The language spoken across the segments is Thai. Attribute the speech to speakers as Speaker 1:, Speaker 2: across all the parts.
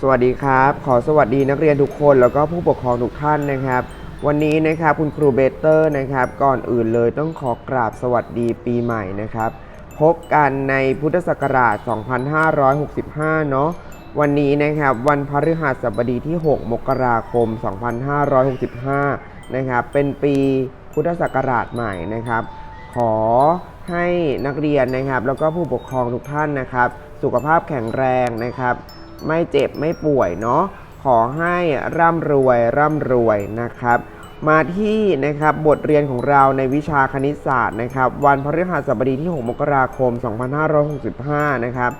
Speaker 1: สวัสดีครับ ขอสวัสดีนักเรียนทุกคนแล้วก็ผู้ปกครองทุกท่านนะครับ วันนี้นะครับคุณครูเบเตอร์นะครับ ก่อนอื่นเลยต้องขอกราบสวัสดีปีใหม่นะครับ พบกันในพุทธศักราช 2565 เนาะวันนี้นะครับวันพฤหัสบดีที่ 6 มกราคม 2565 นะครับ เป็นปีพุทธศักราชใหม่นะครับ ขอให้นักเรียนนะครับ แล้วก็ผู้ปกครองทุกท่านนะครับ สุขภาพแข็งแรงนะครับ ไม่เจ็บไม่ป่วยเนาะขอให้ร่ำรวยร่ำรวยนะครับ มาที่นะครับบทเรียนของเราในวิชาคณิตศาสตร์นะครับ วันพฤหัสบดีที่ 6 มกราคม 2565 นะครับ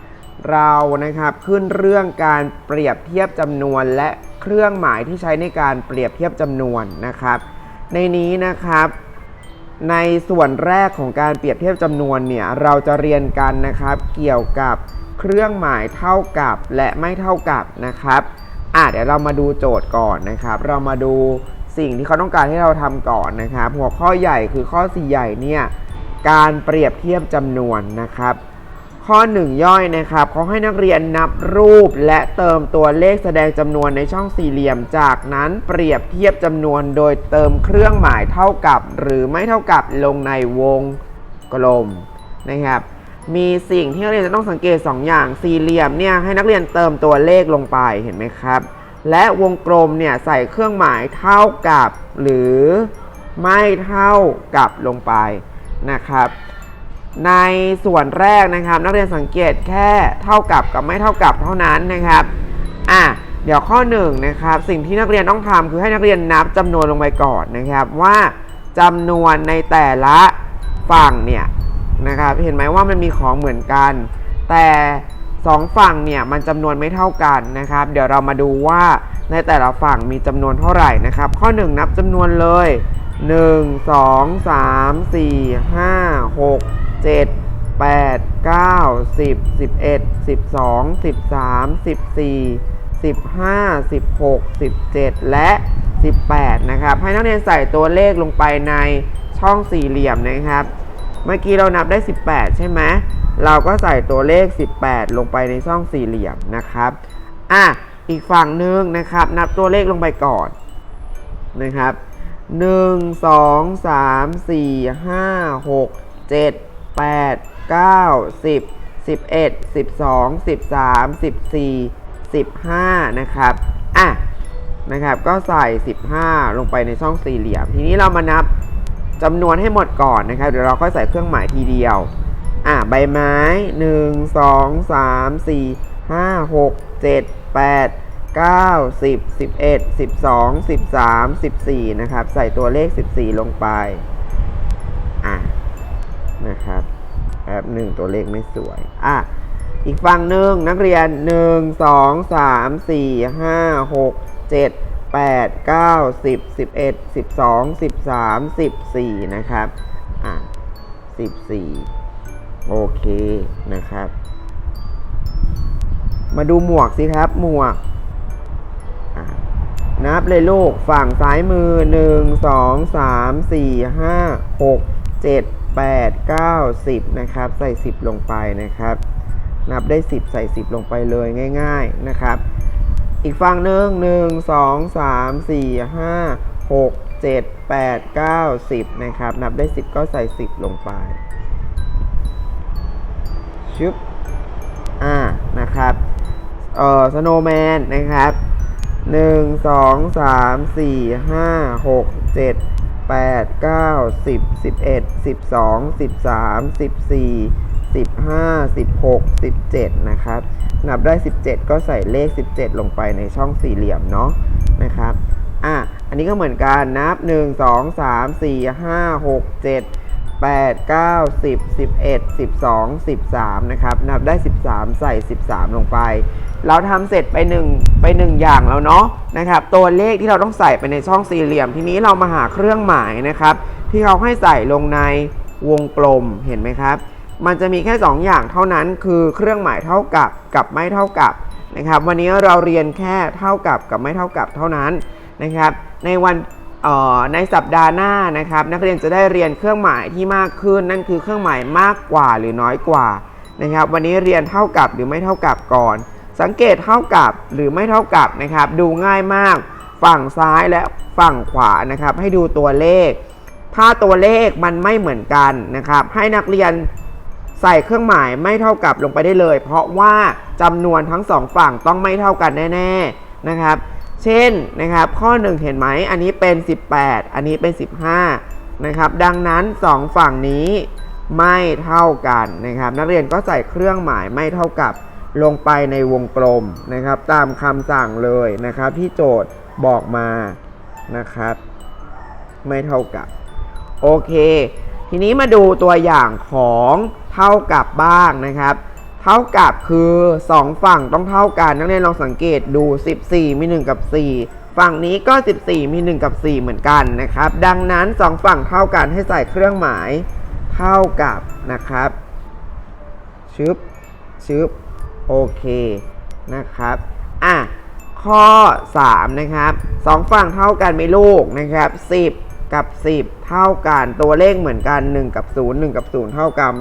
Speaker 1: เรานะครับขึ้นเรื่องการเปรียบเทียบจำนวนและเครื่องหมายที่ใช้ในการเปรียบเทียบจำนวนนะครับ ในนี้นะครับในส่วนแรกของการเปรียบเทียบจำนวนเนี่ยเราจะเรียนกันนะครับ เกี่ยวกับ เครื่องหมายเท่ากับและไม่เท่ากับนะครับอะเดี๋ยวเรามาดูโจทย์ก่อนนะครับ เรามาดูสิ่งที่เขาต้องการให้เราทำก่อนนะครับหัวข้อใหญ่คือข้อสี่ใหญ่เนี่ยการเปรียบเทียบจำนวนนะครับ ข้อ 1 ย่อยนะครับเขาให้นักเรียนนับรูปและเติมตัวเลขแสดงจำนวนในช่องสี่เหลี่ยม จากนั้นเปรียบเทียบจำนวนโดยเติมเครื่องหมายเท่ากับ หรือไม่เท่ากับลงในวงกลมนะครับ มีสิ่งที่นักเรียนจะต้องสังเกต 2 อย่างสี่เหลี่ยมเนี่ยให้นักเรียนเติมตัวเลขลงไปเห็นไหมครับ และวงกลมเนี่ยใส่เครื่องหมายเท่ากับ หรือไม่เท่ากับลงไปนะครับ ในส่วนแรกนะครับ นักเรียนสังเกตแค่เท่ากับกับไม่เท่ากับเท่านั้นนะครับอะเดี๋ยวข้อ1นงนะครับสิ่งที่นักเรียนต้องทำคือให้นักเรียนนับจำนวนลงไปก่อนนะครับ ว่าจำนวนในแต่ละฝั่งเนี่ย นะครับ เห็นไหมว่ามันมีของเหมือนกัน แต่สองฝั่งเนี่ยมันจำนวนไม่เท่ากันนะครับ เดี๋ยวเรามาดูว่าในแต่ละฝั่งมีจำนวนเท่าไหร่นะครับ ข้อ 1 นับจำนวนเลย 1 2 3 4 5 6 7 8 9 10 11 12 13 14 15 16 17 และ 18 นะครับ ให้นักเรียนใส่ตัวเลขลงไปในช่องสี่เหลี่ยมนะครับ เมื่อกี้เรานับได้ 18 ใช่ไหมเราก็ใส่ตัวเลข 18 ลงไปในช่องสี่เหลี่ยมนะครับ อะ อีกฝั่งหนึ่งนะครับ นับตัวเลขลงไปก่อนนะครับ 1 2 3 4 5 6 7 8 9 10 11 12 13 14 15 นะครับ อะ นะครับ ก็ใส่ 15 ลงไปในช่องสี่เหลี่ยม ทีนี้เรามานับ จำนวนให้หมดก่อนนะครับเดี๋ยวเราค่อยใส่เครื่องหมายทีเดียว อะใบไม้ 1 2 3 4 5 6 7 8 9 10 11 12 13 14 นะครับ ใส่ตัวเลข 14 ลงไป อะ นะครับแป๊บหนึ่งตัวเลขไม่สวย อะ อีกฝั่งหนึ่งนักเรียน 1 2 3 4 5 6 7 8 9 10 11 12 13 14 นะครับ อะ 14 โอเคนะครับ มาดูหมวกสิครับ หมวกอะนับเลยลูก ฝั่งซ้ายมือ 1 2 3 4 5 6 7 8 9 10 นะครับ ใส่ 10 ลงไปนะครับ นับได้ 10 ใส่ 10 ลงไปเลยง่าย ๆ นะครับ อีกฝั่งหนึ่ง1 2 3 4 5 6 7 8 9 10นะครับ นับได้10ก็ใส่10ลงไปชึบอ่านะครับ เอ่อสโนแมนนะครับหนึ่งสองสามสี่ห้าหกเจ็ดแปดเก้าสิบสิบเอ็ดสิบสองสิบสามสิบสี่ สิบห้าสิบหกสิบเจ็ดนะครับ นับได้ 17 ก็ใส่เลข 17 ลงไปในช่องสี่เหลี่ยมเนาะนะครับอะอันนี้ก็เหมือนกันนับ 1 2 3 4 5 6 7 8 9 10 11 12 13 นะครับ นับได้ 13 ใส่ 13 ลงไป เราทำเสร็จไป 1 ไป 1 อย่างแล้วเนาะนะครับ ตัวเลขที่เราต้องใส่ไปในช่องสี่เหลี่ยม ทีนี้เรามาหาเครื่องหมายนะครับ ที่เขาให้ใส่ลงในวงกลมเห็นไหมครับ มันจะมีแค่ 2 อย่างเท่านั้นคือเครื่องหมายเท่ากับกับไม่เท่ากับนะครับ วันนี้เราเรียนแค่เท่ากับกับไม่เท่ากับเท่านั้นนะครับ ในวันในสัปดาห์หน้านะครับ นักเรียนจะได้เรียนเครื่องหมายที่มากขึ้น นั่นคือเครื่องหมายมากกว่าหรือน้อยกว่านะครับ วันนี้เรียนเท่ากับหรือไม่เท่ากับก่อน สังเกตเท่ากับหรือไม่เท่ากับนะครับ ดูง่ายมาก ฝั่งซ้ายและฝั่งขวานะครับ ให้ดูตัวเลข ถ้าตัวเลขมันไม่เหมือนกันนะครับ ให้นักเรียน ใส่เครื่องหมายไม่เท่ากับลงไปได้เลย เพราะว่าจำนวนทั้งสองฝั่งต้องไม่เท่ากันแน่ๆนะครับ เช่นนะครับข้อ 1 เห็นไหมอันนี้เป็น 18 อันนี้เป็น 15นะครับดังนั้น 2 ฝั่งนี้ไม่เท่ากันนะครับ นักเรียนก็ใส่เครื่องหมายไม่เท่ากับลงไปในวงกลมนะครับ ตามคำสั่งเลยนะครับ ที่โจทย์บอกมานะครับ ไม่เท่ากับ โอเค ทีนี้มาดูตัวอย่างของ เท่ากับบ้างนะครับ เท่ากับคือ 2 ฝั่งต้องเท่ากันนักเรียนลองสังเกตดู 14 มี 1 กับ 4 ฝั่งนี้ก็ 14 มี 1 กับ 4 เหมือนกันนะครับ ดังนั้น 2 ฝั่งเท่ากันให้ใส่เครื่องหมาย เท่ากับนะครับชึบชึบโอเคนะครับอะข้อ 3 นะครับ 2 ฝั่งเท่ากันไหมลูกนะครับ 10 กับ 10 เท่ากันตัวเลขเหมือนกัน 1 กับ 0 1 กับ 0 เท่ากัน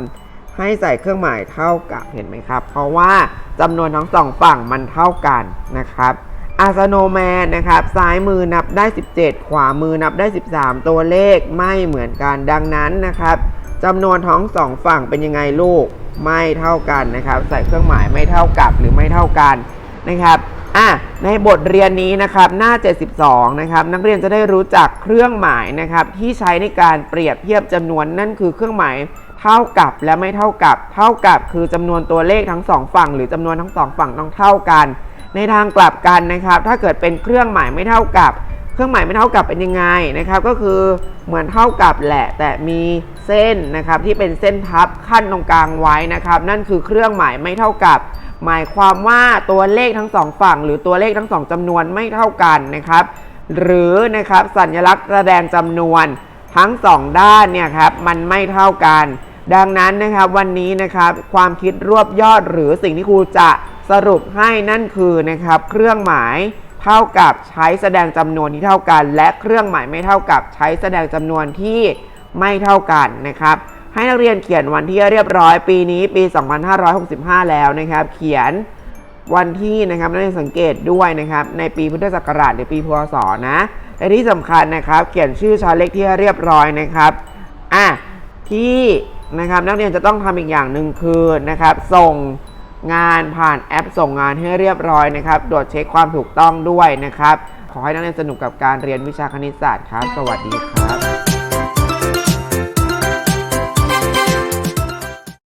Speaker 1: ให้ใส่เครื่องหมายเท่ากับเห็นไหมครับ เพราะว่าจำนวนทั้งสองฝั่งมันเท่ากันนะครับอาสโนแมนนะครับ ซ้ายมือนับได้ 17 ขวามือนับได้ 13 ตัวเลขไม่เหมือนกันดังนั้นนะครับจำนวนทั้งสองฝั่งเป็นยังไงลูกไม่เท่ากันนะครับ ใส่เครื่องหมายไม่เท่ากับหรือไม่เท่ากันนะครับอะในบทเรียนนี้นะครับหน้า 72 นะครับ นักเรียนจะได้รู้จักเครื่องหมายนะครับ ที่ใช้ในการเปรียบเทียบจำนวนนั่นคือเครื่องหมาย เท่ากับและไม่เท่ากับ เท่ากับคือจำนวนตัวเลขทั้งสองฝั่ง หรือจำนวนทั้งสองฝั่งต้องเท่ากัน ในทางกลับกันนะครับ ถ้าเกิดเป็นเครื่องหมายไม่เท่ากับ เครื่องหมายไม่เท่ากับเป็นยังไงนะครับ ก็คือเหมือนเท่ากับแหละ แต่มีเส้นนะครับที่เป็นเส้นทับขั้นตรงกลางไว้นะครับ นั่นคือเครื่องหมายไม่เท่ากับ หมายความว่าตัวเลขทั้งสองฝั่ง หรือตัวเลขทั้งสองจำนวนไม่เท่ากันนะครับ หรือนะครับสัญลักษณ์แสดงจำนวนทั้งสองด้านเนี่ยครับมันไม่เท่ากัน ดังนั้นนะครับวันนี้นะครับความคิดรวบยอดหรือสิ่งที่ครูจะสรุปให้นั่นคือนะครับเครื่องหมายเท่ากับใช้แสดงจำนวนที่เท่ากัน และเครื่องหมายไม่เท่ากับใช้แสดงจำนวนที่ไม่เท่ากันนะครับให้นักเรียนเขียนวันที่เรียบร้อยปีนี้ปี 2565 แล้วนะครับ เขียนวันที่นะครับนักเรียนสังเกตด้วยนะครับในปีพุทธศักราชหรือปีพศนะและที่สำคัญนะครับ เขียนชื่อชั้นเลขที่เรียบร้อยนะครับอะที่ นะครับ นักเรียนจะต้องทำอีกอย่างหนึ่งคือนะครับ ส่งงานผ่านแอปส่งงานให้เรียบร้อยนะครับตรวจเช็คความถูกต้องด้วยนะครับ ขอให้นักเรียนสนุกกับการเรียนวิชาคณิตศาสตร์ครับ สวัสดีครับ